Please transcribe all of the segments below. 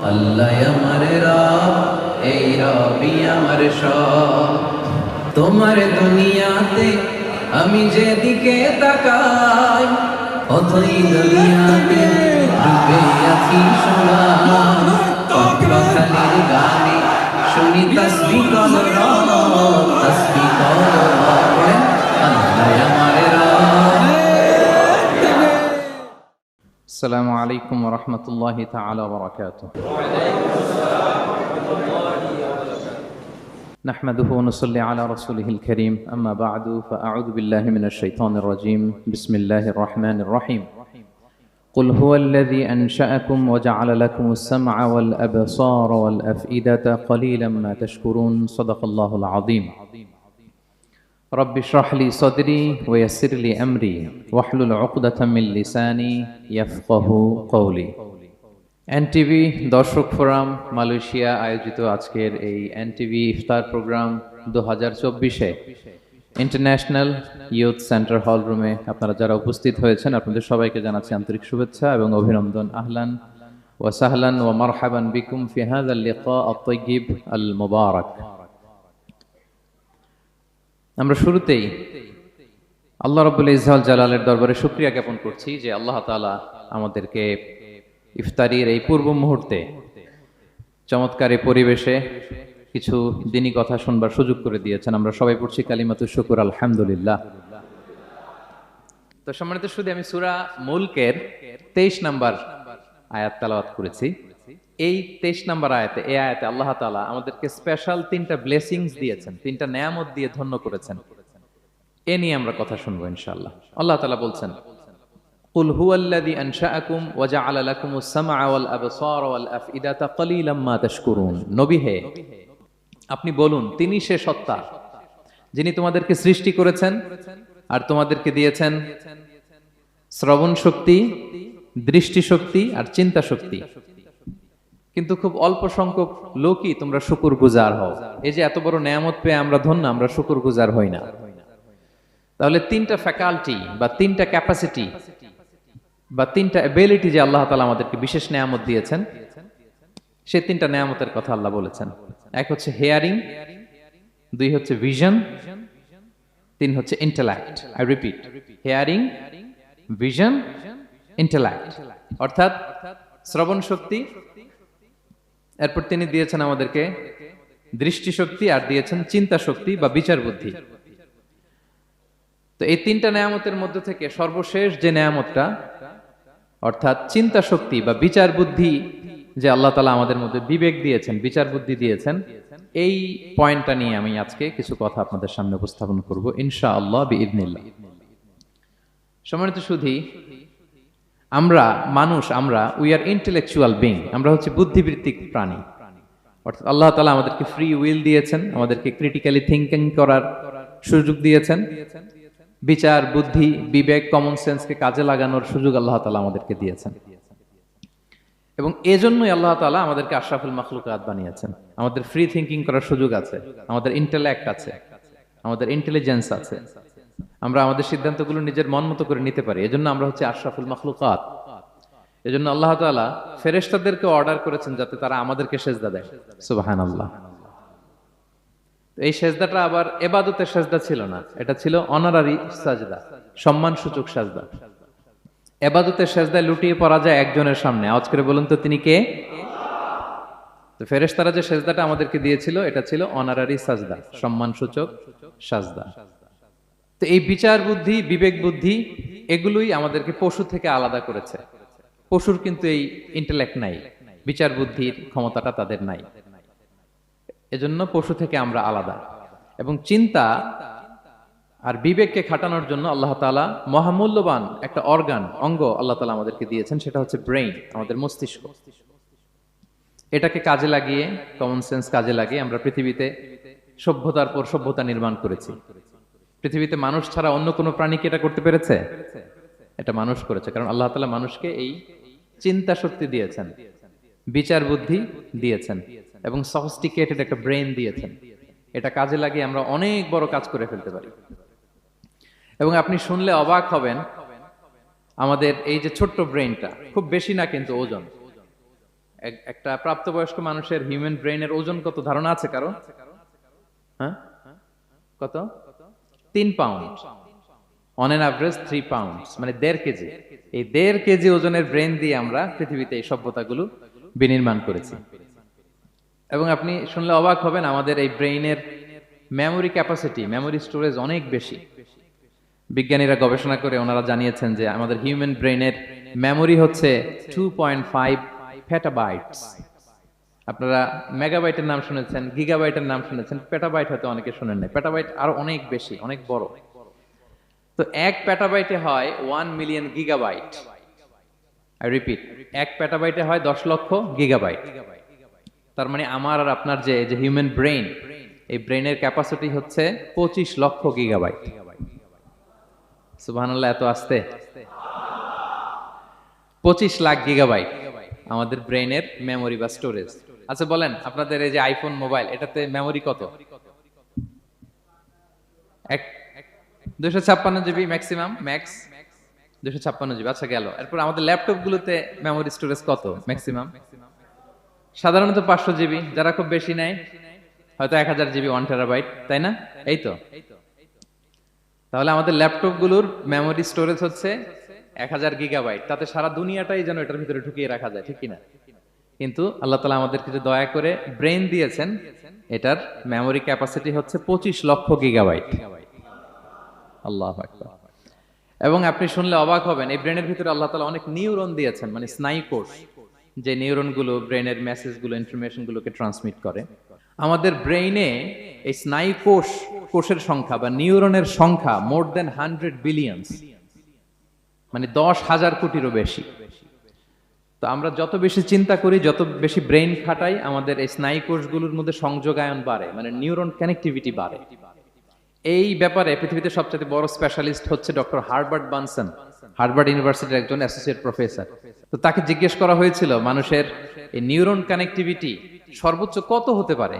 আল্লাহ আমার রব এই রবি আমার সব। তোমার দুনিয়াতে আমি যেদিকে তাকাই অথই দুনিয়াতে ডুবে আছি সবাই। পাখালির গানে শুনি তসবি কল তসবি السلام عليكم ورحمة الله تعالى وبركاته. نحمده ونصلي على رسوله الكريم. أما بعد فأعوذ بالله من الشيطان الرجيم. بسم الله الرحمن الرحيم. قل هو الذي أنشأكم وجعل لكم السمع والأبصار والأفئدة قليلا ما تشكرون. صدق الله العظيم. رب اشرح لي صدري ويسر لي امري واحلل عقدة من لساني يفقه قولي এনটিভি দর্শক ফোরাম মালয়েশিয়া আয়োজিত আজকের এই এনটিভি ইফতার প্রোগ্রাম দু হাজার চব্বিশে ইন্টারন্যাশনাল ইউথ সেন্টার হল রুমে আপনারা যারা উপস্থিত হয়েছেন আপনাদের সবাইকে জানাচ্ছি আন্তরিক শুভেচ্ছা এবং অভিনন্দন আহলান ওয়া সাহলান ওয়া মারহাবান বিকুম ফি হাযা আল-লিকা আত-তাইয়িব আল-মুবারাক আমরা শুরুতেই আল্লাহ রব্বুল ইজহাল জালালের দরবারে শুক্রিয়া জ্ঞাপন করছি যে আল্লাহ তাআলা আমাদেরকে ইফতারির এই পূর্ব মুহূর্তে চমৎকার এই পরিবেশে কিছু দিনই কথা শুনবার সুযোগ করে দিয়েছেন। আমরা সবাই পড়ছি কালিমাতু শুকুর, আলহামদুলিল্লাহ। তো সম্মানিত শুধু আমি সুরা মুলকের তেইশ নাম্বার আয়াত তালাওয়াত করেছি। এই তেইশ নাম্বার আয়াতে এই আয়াতে আল্লাহ তাআলা আমাদেরকে স্পেশাল তিনটা ব্লেসিংস দিয়েছেন তিনটা নেয়ামত দিয়ে ধন্য করেছেন এ নিয়ে আমরা কথা শুনবো ইনশাআল্লাহ আল্লাহ তাআলা বলছেন قل هو الذي أنشأكم وجعل لكم السمع والأبصار والأفئدة قليلا ما تشكرون নবী হে আপনি বলুন তিনি সে সত্তা যিনি তোমাদেরকে সৃষ্টি করেছেন আর তোমাদেরকে দিয়েছেন শ্রবণ শক্তি দৃষ্টি শক্তি আর চিন্তা শক্তি কিন্তু খুব অল্প সংখ্যক লোকই তোমরা শুকুর গুজার হও। এই যে এত বড় নেয়ামত পেয়ে আমরা ধন্য, আমরা শুকুর গুজার হই না। তাহলে তিনটা ফ্যাকাল্টি বা তিনটা ক্যাপাসিটি বা তিনটা এবিলিটি যে আল্লাহ তালা আমাদেরকে বিশেষ নেয়ামত দিয়েছেন সে তিনটা নেয়ামতের কথা আল্লাহ বলেছেন। এক হচ্ছে হেয়ারিং দুই হচ্ছে ভিশন তিন হচ্ছে intellect I repeat hearing vision intellect অর্থাৎ শ্রবণ শক্তি এরপর তিনি দিয়েছেন আমাদেরকে দৃষ্টিশক্তি আর দিয়েছেন চিন্তা শক্তি বা বিচার বুদ্ধি তো এই তিনটা নেয়ামতের মধ্যে থেকে সর্বশেষ যে নেয়ামতটা, অর্থাৎ চিন্তা শক্তি বা বিচার বুদ্ধি যে আল্লাহ তালা আমাদের মধ্যে বিবেক দিয়েছেন বিচার বুদ্ধি দিয়েছেন, এই পয়েন্টটা নিয়ে আমি আজকে কিছু কথা আপনাদের সামনে উপস্থাপন করব ইনশা আল্লাহ বিইদনিল্লাহ। সম্মানিত সুধী আমরা মানুষ, আমরা উই আর ইন্টেলেকচুয়াল বিং আমরা হচ্ছে বুদ্ধিবৃত্তিক প্রাণী। অর্থাৎ আল্লাহ তালা আমাদেরকে ফ্রি উইল দিয়েছেন, আমাদেরকে ক্রিটিক্যালি থিঙ্কিং করার সুযোগ দিয়েছেন। বিচার, বুদ্ধি, বিবেক কমন সেন্সকে কাজে লাগানোর সুযোগ আল্লাহ তালা আমাদেরকে দিয়েছেন। এবং এজন্যই আল্লাহ তালা আমাদেরকে আশরাফুল মাখলুকাত বানিয়েছেন। আমাদের ফ্রি থিঙ্কিং করার সুযোগ আছে, আমাদের ইন্টেলেক্ট আছে, আমাদের ইন্টেলিজেন্স আছে। আমরা আমাদের সিদ্ধান্তগুলো নিজের মন মতো করে নিতে পারি। এজন্য আমরা হচ্ছে আশরাফুল মাখলুকাত। এজন্য আল্লাহ তাআলা ফেরেশতাদেরকে অর্ডার করেছেন যাতে তারা আমাদেরকে সেজদা দেয়। সুবহানাল্লাহ। এই সেজদাটা আবার এবাদতের সেজদা ছিল না। এটা ছিল অনারারি সাজদা সম্মান সূচক সাজদা। এবাদতের সেজদায় লুটিয়ে পড়া যায় একজনের সামনে। আওয়াজ করে বলুন তো, তিনি কে? তো ফেরেশতারা যে সেজদাটা আমাদেরকে দিয়েছিল, এটা ছিল অনারারি সাজদা সম্মান সূচক সাজদা। তো এই বিচার বুদ্ধি, বিবেক বুদ্ধি, এগুলোই আমাদেরকে পশু থেকে আলাদা করেছে। পশুর কিন্তু এই ইন্টেলেক্ট নাই, বিচার বুদ্ধির ক্ষমতাটা তাদের নাই। এজন্য পশু থেকে আমরা আলাদা। এবং চিন্তা আর বিবেককে খাটানোর জন্য আল্লাহ তালা মহামূল্যবান একটা অর্গান, অঙ্গ আল্লাহ তালা আমাদেরকে দিয়েছেন, সেটা হচ্ছে ব্রেইন, আমাদের মস্তিষ্ক। এটাকে কাজে লাগিয়ে কমন সেন্স কাজে লাগিয়ে আমরা পৃথিবীতে সভ্যতার পর সভ্যতা নির্মাণ করেছি। পৃথিবীতে মানুষ ছাড়া অন্য কোনো প্রাণী কি এটা করতে পেরেছে? এটা মানুষ করেছে। কারণ আল্লাহ তালা মানুষকে এই চিন্তা শক্তি দিয়েছেন, বিচার বুদ্ধি দিয়েছেন এবং সফিস্টিকেটেড একটা ব্রেন দিয়েছেন। এটা কাজে লাগিয়ে আমরা অনেক বড় কাজ করে ফেলতে পারি। এবং আপনি শুনলে অবাক হবেন, আমাদের এই যে ছোট্ট ব্রেনটা খুব বেশি না কিন্তু ওজন। একটা প্রাপ্তবয়স্ক মানুষের হিউম্যান ব্রেনের ওজন কত? ধারণা আছে কারও? হ্যাঁ? কত? তিন pound on an average three pound মানে দেড় কেজি। এই দেড় কেজি ওজনের ব্রেন দিয়ে আমরা পৃথিবীতে এই সভ্যতাগুলো বিনির্মাণ করেছি। এবং আপনি শুনলে অবাক হবেন, আমাদের এই ব্রেইনের মেমোরি ক্যাপাসিটি মেমোরি স্টোরেজ অনেক বেশি। বিজ্ঞানীরা গবেষণা করে ওনারা জানিয়েছেন যে আমাদের হিউম্যান ব্রেইনের মেমোরি হচ্ছে টু পয়েন্ট ফাইভ ফেটাবাইটস আপনারা মেগাবাইটের নাম শুনেছেন গিগাবাইটের নাম শুনেছেন পেটাবাইট হয়তো অনেকে শুনেন নাই। পেটাবাইট আরও অনেক বেশি, অনেক বড়। তো এক পেটাবাইটে হয় one million gigabyte I repeat এক পেটাবাইটে হয় দশ লক্ষ গিগাবাইট তার মানে আমার আর আপনার যে যে হিউম্যান ব্রেইন এই ব্রেইনের ক্যাপাসিটি হচ্ছে পঁচিশ লক্ষ গিগাবাইট সুবহানাল্লাহ, এত আসতে? পঁচিশ লাখ গিগাবাইট আমাদের ব্রেইনের মেমোরি বা স্টোরেজ আচ্ছা বলেন, আপনাদের এই যে আইফোন মোবাইল এটাতে মেমোরি কত? দুশো ছাপ্পান্ন জিবি ম্যাক্সিমাম ম্যাক্স দুশো ছাপ্পান্ন জিবি আচ্ছা গেল। এরপর আমাদের ল্যাপটপ গুলোতে মেমোরি স্টোরেজ কত ম্যাক্সিমাম সাধারণত পাঁচশো জিবি যারা খুব বেশি নেয়, হয়তো এক হাজার জিবি ওয়ান টেরাবাইট তাই না? এই তো। তাহলে আমাদের ল্যাপটপগুলোর মেমোরি স্টোরেজ হচ্ছে এক হাজার গিগাবাইট তাতে সারা দুনিয়াটাই যেন এটার ভিতরে ঢুকিয়ে রাখা যায়, ঠিক কিনা? কিন্তু আল্লাহ তালা আমাদের কিছু দয়া করে ব্রেন দিয়েছেন, এটার মেমোরি ক্যাপাসিটি হচ্ছে পঁচিশ লক্ষ গিগাবাইট আল্লাহ এবং আপনি শুনলে অবাক হবেন, এই ব্রেনের ভিতরে আল্লাহ তালা অনেক নিউরন দিয়েছেন মানে স্নায়ু কোষ, যে নিউরনগুলো ব্রেনের ইনফরমেশন গুলোকে ট্রান্সমিট করে। আমাদের ব্রেইনে এই স্নায়ু কোষ, কোষের সংখ্যা বা নিউরনের সংখ্যা মোর দেন হান্ড্রেড বিলিয়ন্স মানে দশ হাজার কোটিরও বেশি। তো আমরা যত বেশি চিন্তা করি, যত বেশি ব্রেইন খাটাই, আমাদের এই স্নায়ু কোষগুলোর মধ্যে সংযোগায়ন বাড়ে মানে নিউরন কানেক্টিভিটি বাড়ে। এই ব্যাপারে পৃথিবীতে সবচেয়ে বড় স্পেশালিস্ট হচ্ছে ডক্টর হার্বার্ট বানসন, হার্ভার্ড ইউনিভার্সিটির একজন অ্যাসোসিয়েট প্রফেসর তো তাকে জিজ্ঞেস করা হয়েছিল, মানুষের এই নিউরন কানেক্টিভিটি সর্বোচ্চ কত হতে পারে?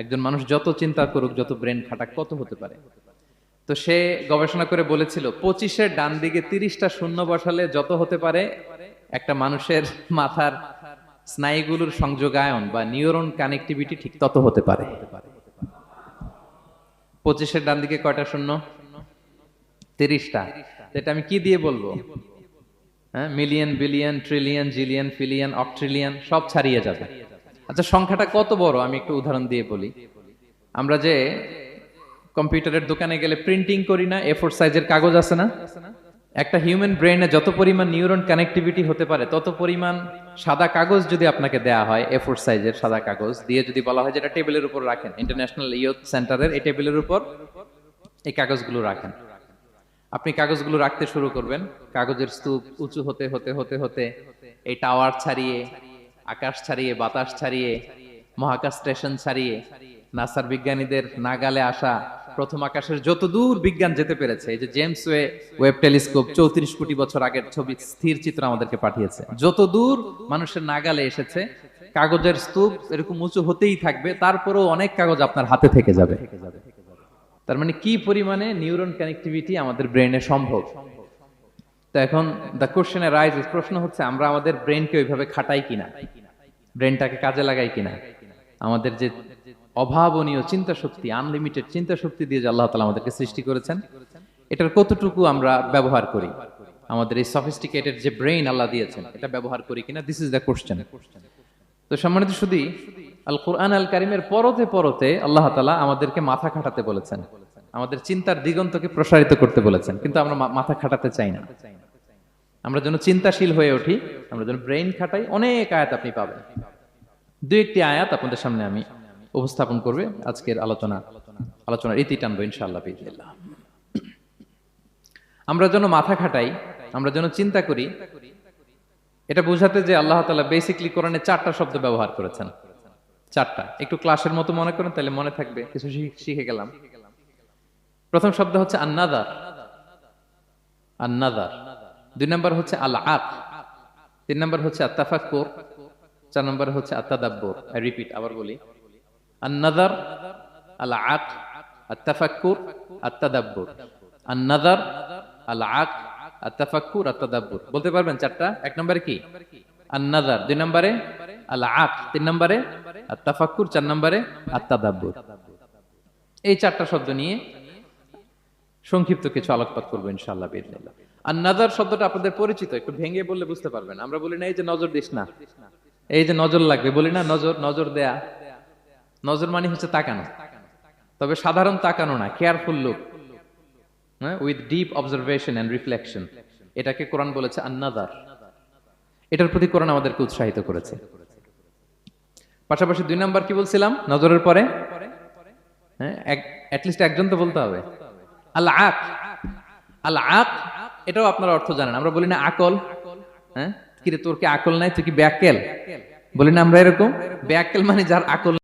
একজন মানুষ যত চিন্তা করুক, যত ব্রেন খাটাক, কত হতে পারে? তো সে গবেষণা করে বলেছিল, পঁচিশের ডান দিকে তিরিশটা শূন্য বসালে যত হতে পারে? একটা মানুষের মাথার স্নায়ুগুলোর সংযোগায়ন বা নিউরন কানেক্টিভিটি ঠিক তত হতে পারে। পঁচিশের ডান দিকে কয়টা শূন্য? তিরিশটা। এটা আমি কি দিয়ে বলব? হ্যাঁ মিলিয়ন, বিলিয়ন, ট্রিলিয়ন, জিলিয়ন, ফিলিয়ন, অকট্রিলিয়ন, সব ছাড়িয়ে যাবে। আচ্ছা সংখ্যাটা কত বড়? আমি একটু উদাহরণ দিয়ে বলি। আমরা যে কম্পিউটারের দোকানে গেলে প্রিন্টিং করি না এ ফোর সাইজের কাগজ আছে না? একটা হিউম্যান ব্রেনে যত পরিমাণ নিউরন কানেক্টিভিটি হতে পারে, তত পরিমাণ সাদা কাগজ যদি আপনাকে দেয়া হয় এ ফোর সাইজের সাদা কাগজ দিয়ে যদি বলা হয় যেটা টেবিলের উপর রাখেন ইন্টারন্যাশনাল ইয়ুথ সেন্টারের এই টেবিলের উপর এই কাগজগুলো রাখেন। আপনি কাগজগুলো রাখতে শুরু করবেন, কাগজের স্তূপ উঁচু হতে হতে হতে হতে, এই টাওয়ার ছাড়িয়ে, আকাশ ছাড়িয়ে, বাতাস ছাড়িয়ে, মহাকাশ স্টেশন ছাড়িয়ে, নাসার বিজ্ঞানীদের নাগালে আসা প্রথম আকাশের যত দূর বিজ্ঞান যেতে পেরেছে, এই যে জেমস ওয়ে ওয়েব টেলিস্কোপ চৌত্রিশ কোটি বছর আগের ছবি স্থির চিত্র আমাদেরকে পাঠিয়েছে। যত দূর মানুষের নাগালে এসেছে, কাগজের স্তূপ এরকম উঁচু হতেই থাকবে, তারপরেও অনেক কাগজ আপনার হাতে থেকে যাবে। তার মানে কি পরিমাণে নিউরন কানেক্টিভিটি আমাদের ব্রেনে সম্ভব? তো এখন দ্য কোশ্চেন রাইজ প্রশ্ন হচ্ছে, আমরা আমাদের ব্রেনকে ওইভাবে খাটাই কিনা? ব্রেনটাকে কাজে লাগাই কিনা? আমাদের যে অভাবনীয় চিন্তা শক্তি আনলিমিটেড চিন্তা শক্তি দিয়ে যে আল্লাহ তালা আমাদেরকে সৃষ্টি করেছেন, এটার কতটুকু আমরা ব্যবহার করি? আমাদের এই সফিস্টিকেটেড যে ব্রেইন আল্লাহ দিয়েছেন, এটা ব্যবহার করি কিনা? দিস ইজ দ্য কোশ্চেন তো সম্মানিত শুধু আল কোরআন আল কারিমের পরতে পরতে আল্লাহ তালা আমাদেরকে মাথা খাটাতে বলেছেন। আমাদের চিন্তার দিগন্তকে প্রসারিত করতে বলেছেন, কিন্তু আমরা মাথা খাটাতে চাই না। আমরা যেন চিন্তাশীল হয়ে উঠি, আমরা যেন ব্রেইন খাটাই, অনেক আয়াত আপনি পাবেন। দু একটি আয়াত আপনাদের সামনে আমি উপস্থাপন করবে। আজকের আলোচনা, আলোচনার ইতি টানবো ইনশাআল্লাহ আমরা যেন মাথা খাটাই, আমরা যেন চিন্তা করি, এটা বোঝাতে যে আল্লাহ তালা বেসিকলি কোরআনে চারটা শব্দ ব্যবহার করেছেন। চারটা। একটু ক্লাসের মতো মনে করেন, তাহলে মনে থাকবে, কিছু শিখ- শিখে গেলাম। প্রথম শব্দ হচ্ছে আন্নাদার। আন্নাদার। দুই নম্বর হচ্ছে আল আক তিন নম্বর হচ্ছে আত্তাফাক্কুর। চার নম্বর হচ্ছে আত্তাদাব্বুর আই রিপিট আবার বলি। আন্নাদার আল আক আত্তাফাক্কুর, আত্তাদাব্বুর। আন্নাদার আল আক আত্তাফাক্কুর, আত্তাদাব্বুর। বলতে পারবেন চারটা? এক নম্বরে কি? আন্নাদার, দুই নম্বরে আল আক তিন নম্বরে আর তাফাক্কুর চার নম্বরে আর তাদাব্বুর এই চারটা শব্দ নিয়ে সংক্ষিপ্ত কিছু আলোকপাত করব ইনশাআল্লাহ বিদিনিল্লাহ আর নাজার শব্দটা আপনাদের পরিচিত, একটু ভেঙে বললে বুঝতে পারবেন। আমরা বলি না এই যে নজর দিস না। এই যে নজর লাগবে, বলি না নজর নজর দেয়া। নজর মানে হচ্ছে তাকানো। তবে সাধারণ তাকানো না careful look with deep observation and reflection এটাকে কোরআন বলেছে আন্নাদার। এটার প্রতি কোরআন আমাদেরকে উৎসাহিত করেছে। পাশাপাশি দুই নাম্বার কি বলছিলাম? নজরের পরে? হ্যাঁ একজন তো বলতে হবে। আল আক আল আক এটাও আপনারা অর্থ জানেন। আমরা বলি না আকল হ্যাঁ কিরে তোর কি আকল নাই? তুই কি ব্যাকেল বলি না আমরা এরকম। ব্যাকেল মানে যার আকল